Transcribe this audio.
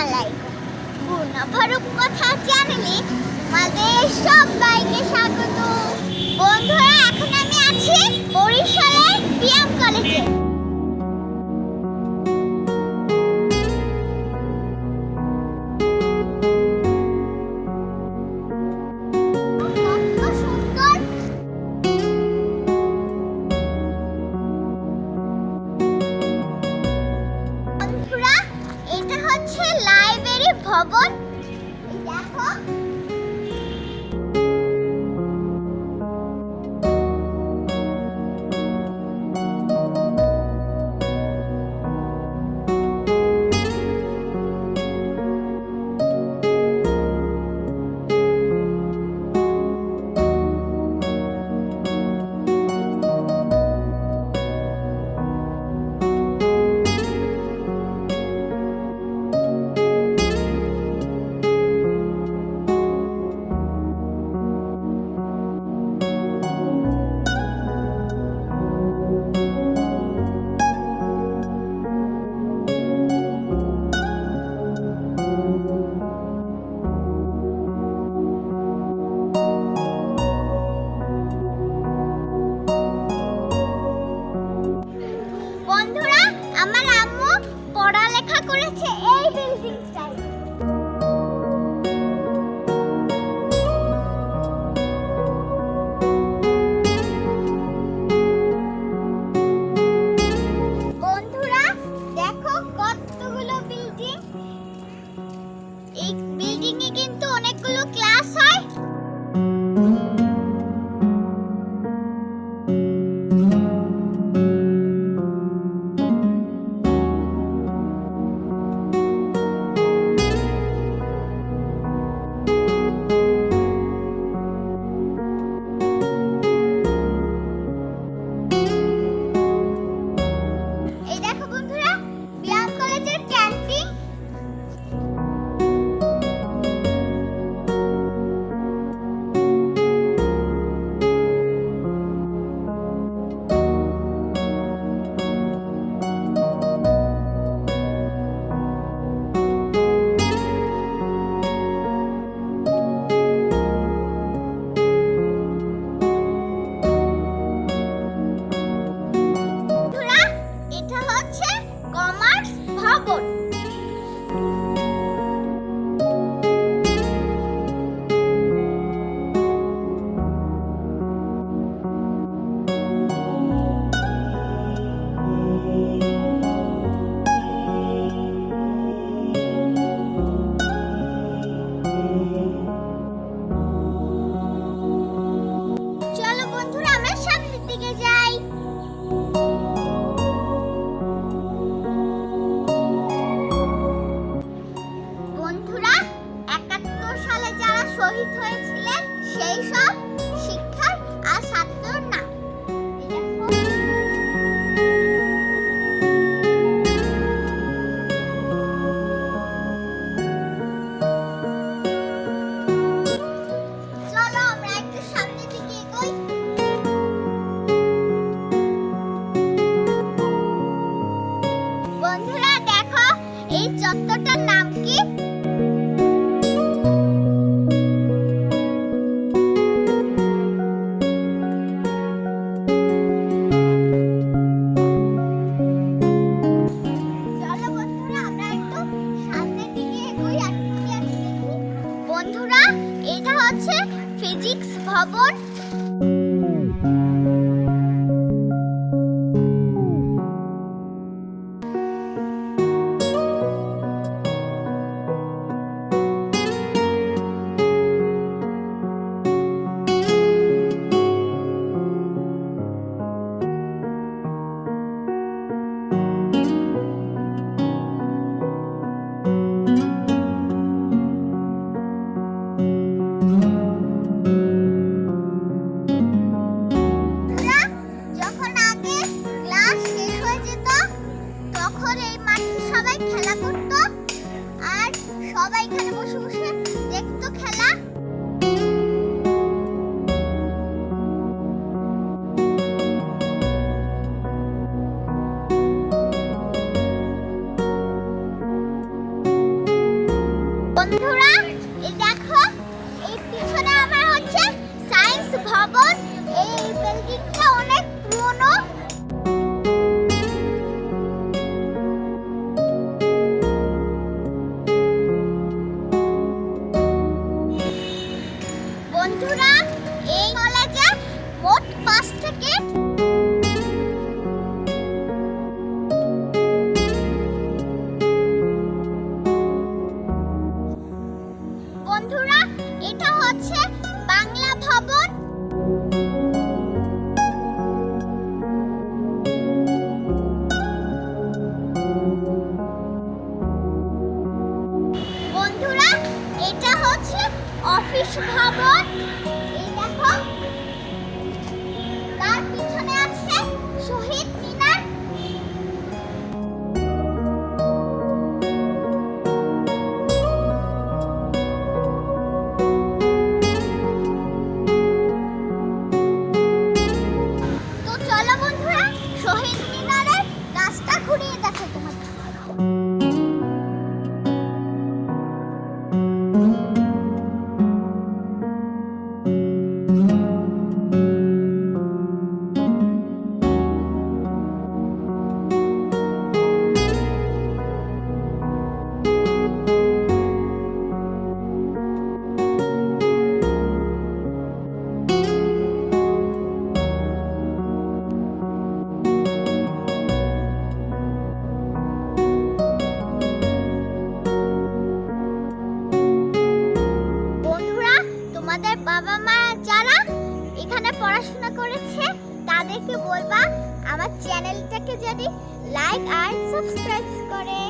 আলাইকুম কথা চ্যানেলে তোমাদের সবাইকে স্বাগত। বন্ধুরা এখন লাইব্রেরি ভবন এটা হচ্ছে কমার্স ভবন। আমার যারা এখানে পড়াশোনা করেছে তাদেরকে বলবা আমার চ্যানেলটাকে যদি লাইক আর সাবস্ক্রাইব করে।